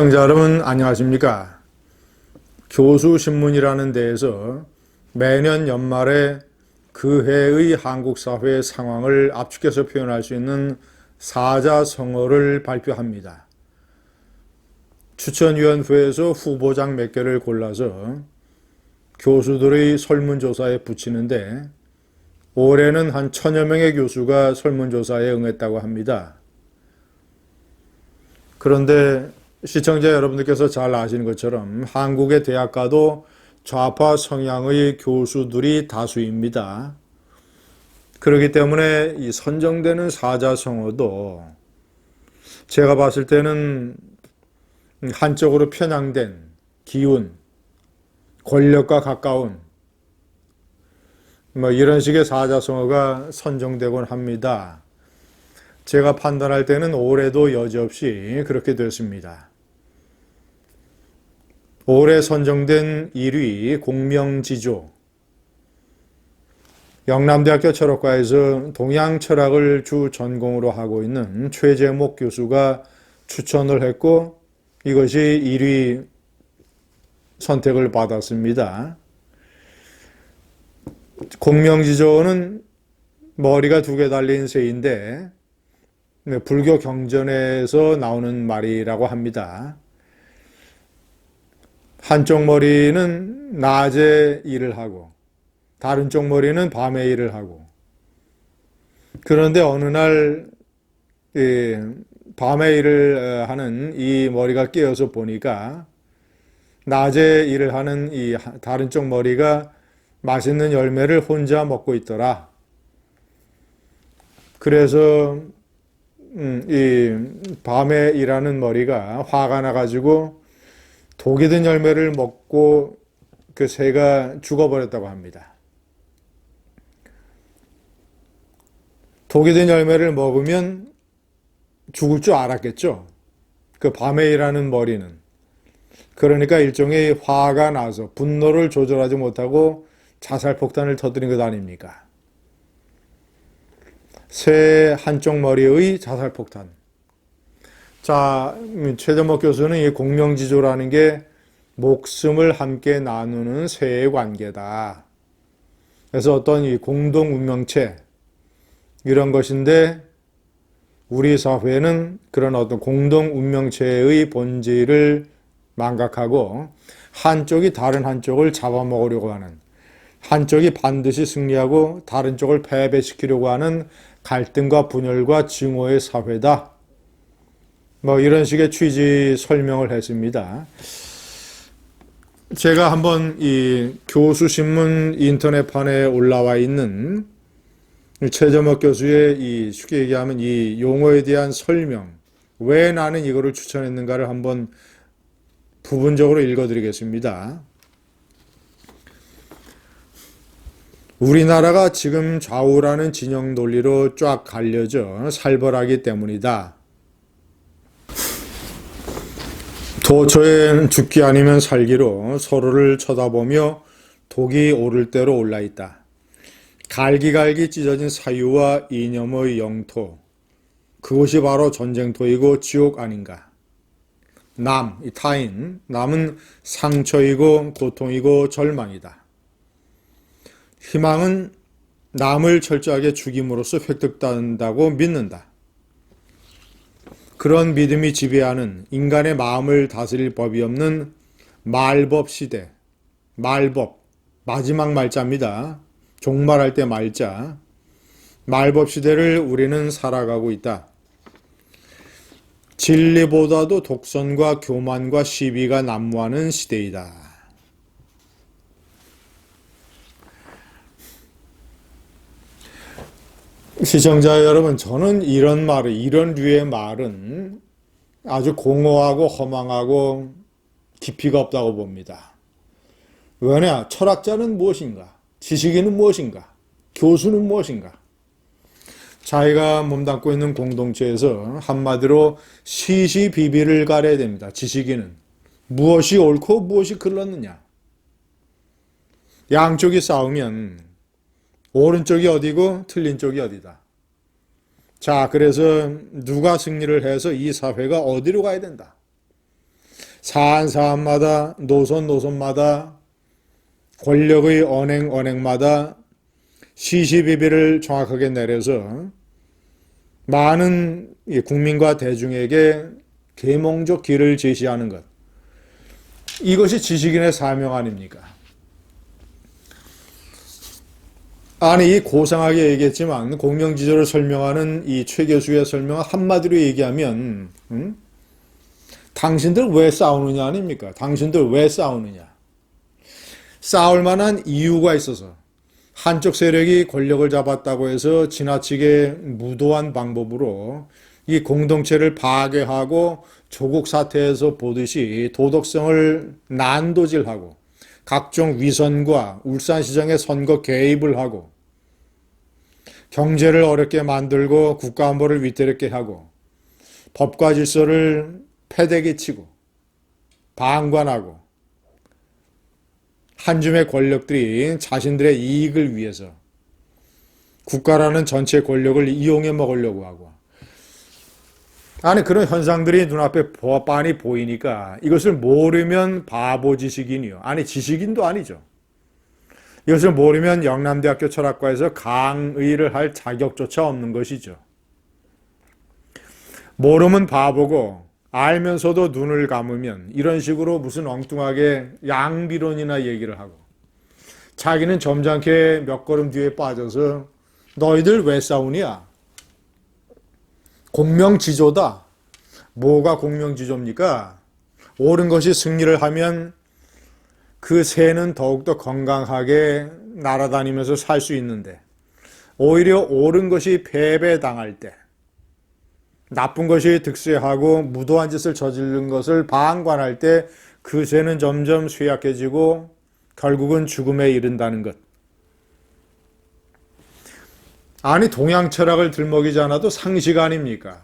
시청자 여러분 안녕하십니까? 교수신문이라는 데에서 매년 연말에 그 해의 한국 사회의 상황을 압축해서 표현할 수 있는 사자성어를 발표합니다. 추천위원회에서 후보작 몇 개를 골라서 교수들의 설문조사에 붙이는데 올해는 한 천여 명의 교수가 설문조사에 응했다고 합니다. 그런데 시청자 여러분들께서 잘 아시는 것처럼 한국의 대학가도 좌파 성향의 교수들이 다수입니다. 그렇기 때문에 이 선정되는 사자성어도 제가 봤을 때는 한쪽으로 편향된 기운, 권력과 가까운 뭐 이런 식의 사자성어가 선정되곤 합니다. 제가 판단할 때는 올해도 여지없이 그렇게 됐습니다. 올해 선정된 1위 공명지조 영남대학교 철학과에서 동양 철학을 주 전공으로 하고 있는 최재목 교수가 추천을 했고 이것이 1위 선택을 받았습니다. 공명지조는 머리가 두 개 달린 새인데 네, 불교 경전에서 나오는 말이라고 합니다. 한쪽 머리는 낮에 일을 하고 다른 쪽 머리는 밤에 일을 하고 그런데 어느 날 밤에 일을 하는 이 머리가 깨어서 보니까 낮에 일을 하는 이 다른 쪽 머리가 맛있는 열매를 혼자 먹고 있더라. 그래서 음, 이 밤에 일하는 머리가 화가 나가지고 독이 든 열매를 먹고 그 새가 죽어버렸다고 합니다. 독이 든 열매를 먹으면 죽을 줄 알았겠죠. 그 밤에 일하는 머리는. 그러니까 일종의 화가 나서 분노를 조절하지 못하고 자살 폭탄을 터뜨린 것 아닙니까? 새 한쪽 머리의 자살 폭탄. 자, 최정목 교수는 이 공명지조라는 게 목숨을 함께 나누는 새의 관계다. 그래서 어떤 이 공동 운명체 이런 것인데 우리 사회는 그런 어떤 공동 운명체의 본질을 망각하고 한쪽이 다른 한쪽을 잡아먹으려고 하는 한쪽이 반드시 승리하고 다른 쪽을 패배시키려고 하는 갈등과 분열과 증오의 사회다. 뭐 이런 식의 취지 설명을 했습니다. 제가 한번 이 교수신문 인터넷판에 올라와 있는 최저목 교수의 이 쉽게 얘기하면 이 용어에 대한 설명, 왜 나는 이거를 추천했는가를 한번 부분적으로 읽어드리겠습니다. 우리나라가 지금 좌우라는 진영 논리로 쫙 갈려져 살벌하기 때문이다. 도처에 죽기 아니면 살기로 서로를 쳐다보며 독이 오를 대로 올라 있다. 갈기갈기 찢어진 사유와 이념의 영토. 그곳이 바로 전쟁터이고 지옥 아닌가. 남, 이 타인. 남은 상처이고 고통이고 절망이다. 희망은 남을 철저하게 죽임으로써 획득된다고 믿는다. 그런 믿음이 지배하는 인간의 마음을 다스릴 법이 없는 말법 시대, 말법, 마지막 말자입니다. 종말할 때 말자. 말법 시대를 우리는 살아가고 있다. 진리보다도 독선과 교만과 시비가 난무하는 시대이다. 시청자 여러분, 저는 이런 말을, 이런 류의 말은 아주 공허하고 허망하고 깊이가 없다고 봅니다. 왜냐? 철학자는 무엇인가? 지식인은 무엇인가? 교수는 무엇인가? 자기가 몸담고 있는 공동체에서 한마디로 시시비비를 가려야 됩니다. 지식인은. 무엇이 옳고 무엇이 글렀느냐? 양쪽이 싸우면 오른쪽이 어디고 틀린 쪽이 어디다. 자, 그래서 누가 승리를 해서 이 사회가 어디로 가야 된다. 사안 사안마다 노선 노선마다 권력의 언행 언행마다 시시비비를 정확하게 내려서 많은 국민과 대중에게 계몽적 길을 제시하는 것. 이것이 지식인의 사명 아닙니까? 이 고상하게 얘기했지만, 공명지조를 설명하는 이 최 교수의 설명을 한마디로 얘기하면, 음? 당신들 왜 싸우느냐 아닙니까? 당신들 왜 싸우느냐? 싸울 만한 이유가 있어서 한쪽 세력이 권력을 잡았다고 해서 지나치게 무도한 방법으로 이 공동체를 파괴하고 조국 사태에서 보듯이 도덕성을 난도질하고 각종 위선과 울산시장의 선거 개입을 하고 경제를 어렵게 만들고 국가안보를 위태롭게 하고 법과 질서를 패대기 치고 방관하고 한 줌의 권력들이 자신들의 이익을 위해서 국가라는 전체 권력을 이용해 먹으려고 하고 아니 그런 현상들이 눈앞에 뻔히 보이니까 이것을 모르면 바보 지식인이요. 아니 지식인도 아니죠. 이것을 모르면 영남대학교 철학과에서 강의를 할 자격조차 없는 것이죠. 모르면 바보고 알면서도 눈을 감으면 이런 식으로 무슨 엉뚱하게 양비론이나 얘기를 하고 자기는 점잖게 몇 걸음 뒤에 빠져서 너희들 왜 싸우냐? 공명지조다. 뭐가 공명지조입니까? 옳은 것이 승리를 하면 그 새는 더욱더 건강하게 날아다니면서 살 수 있는데 오히려 옳은 것이 패배당할 때 나쁜 것이 득세하고 무도한 짓을 저지른 것을 방관할 때 그 새는 점점 쇠약해지고 결국은 죽음에 이른다는 것. 아니 동양 철학을 들먹이지 않아도 상식 아닙니까?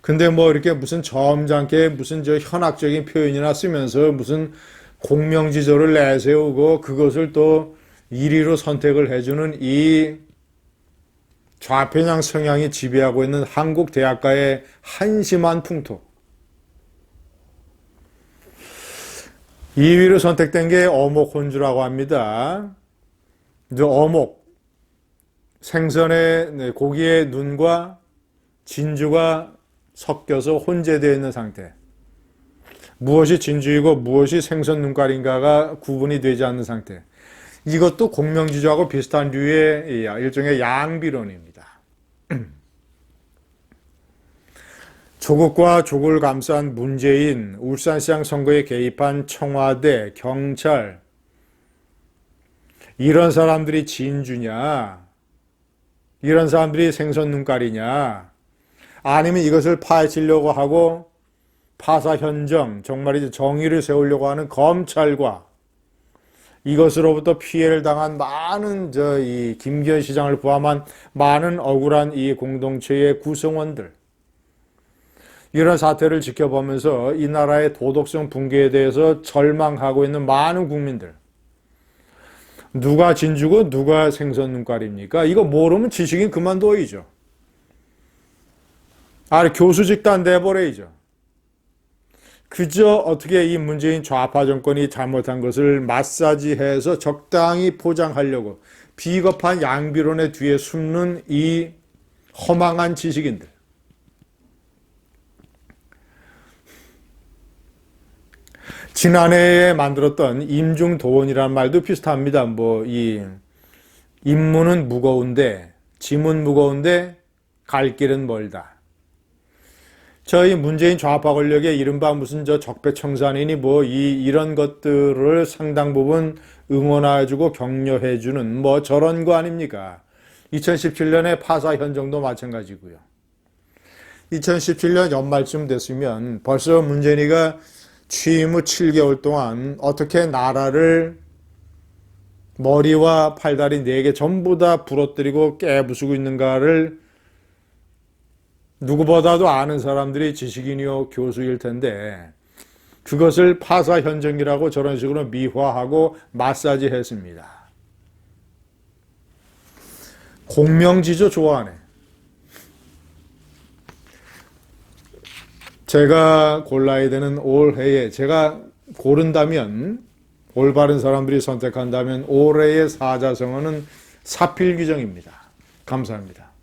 근데 뭐 이렇게 무슨 점잖게 무슨 저 현학적인 표현이나 쓰면서 무슨 공명지조를 내세우고 그것을 또 1위로 선택을 해주는 이 좌편향 성향이 지배하고 있는 한국 대학가의 한심한 풍토. 2위로 선택된 게 어목혼주라고 합니다. 이제 어목, 생선의 고기의 눈과 진주가 섞여서 혼재되어 있는 상태. 무엇이 진주이고 무엇이 생선 눈깔인가가 구분이 되지 않는 상태. 이것도 공명지조하고 비슷한 류의 일종의 양비론입니다. 조국과 조국을 감싼 문재인, 울산시장 선거에 개입한 청와대, 경찰, 이런 사람들이 진주냐? 이런 사람들이 생선 눈깔이냐? 아니면 이것을 파헤치려고 하고 파사 현정, 정말 이제 정의를 세우려고 하는 검찰과 이것으로부터 피해를 당한 많은 저 이 김기현 시장을 포함한 많은 억울한 이 공동체의 구성원들 이런 사태를 지켜보면서 이 나라의 도덕성 붕괴에 대해서 절망하고 있는 많은 국민들 누가 진주고 누가 생선 눈깔입니까? 이거 모르면 지식인 그만둬야죠. 아, 교수직단 내버려야죠. 그저 어떻게 이 문재인 좌파 정권이 잘못한 것을 마사지해서 적당히 포장하려고 비겁한 양비론의 뒤에 숨는 이 허망한 지식인들. 지난해에 만들었던 임중도원이라는 말도 비슷합니다. 뭐, 이, 임무는 무거운데, 짐은 무거운데, 갈 길은 멀다. 저희 문재인 좌파 권력의 이른바 무슨 저 적폐청산이니 뭐 이 이런 것들을 상당 부분 응원해주고 격려해주는 뭐 저런 거 아닙니까? 2017년에 파사 현정도 마찬가지고요. 2017년 연말쯤 됐으면 벌써 문재인이가 취임 후 7개월 동안 어떻게 나라를 머리와 팔다리 네 개 전부 다 부러뜨리고 깨부수고 있는가를 누구보다도 아는 사람들이 지식인이요 교수일 텐데 그것을 파사 현정이라고 저런 식으로 미화하고 마사지 했습니다. 공명지조 좋아하네. 제가 골라야 되는 올해에 제가 고른다면 올바른 사람들이 선택한다면 올해의 사자성어는 사필 규정입니다. 감사합니다.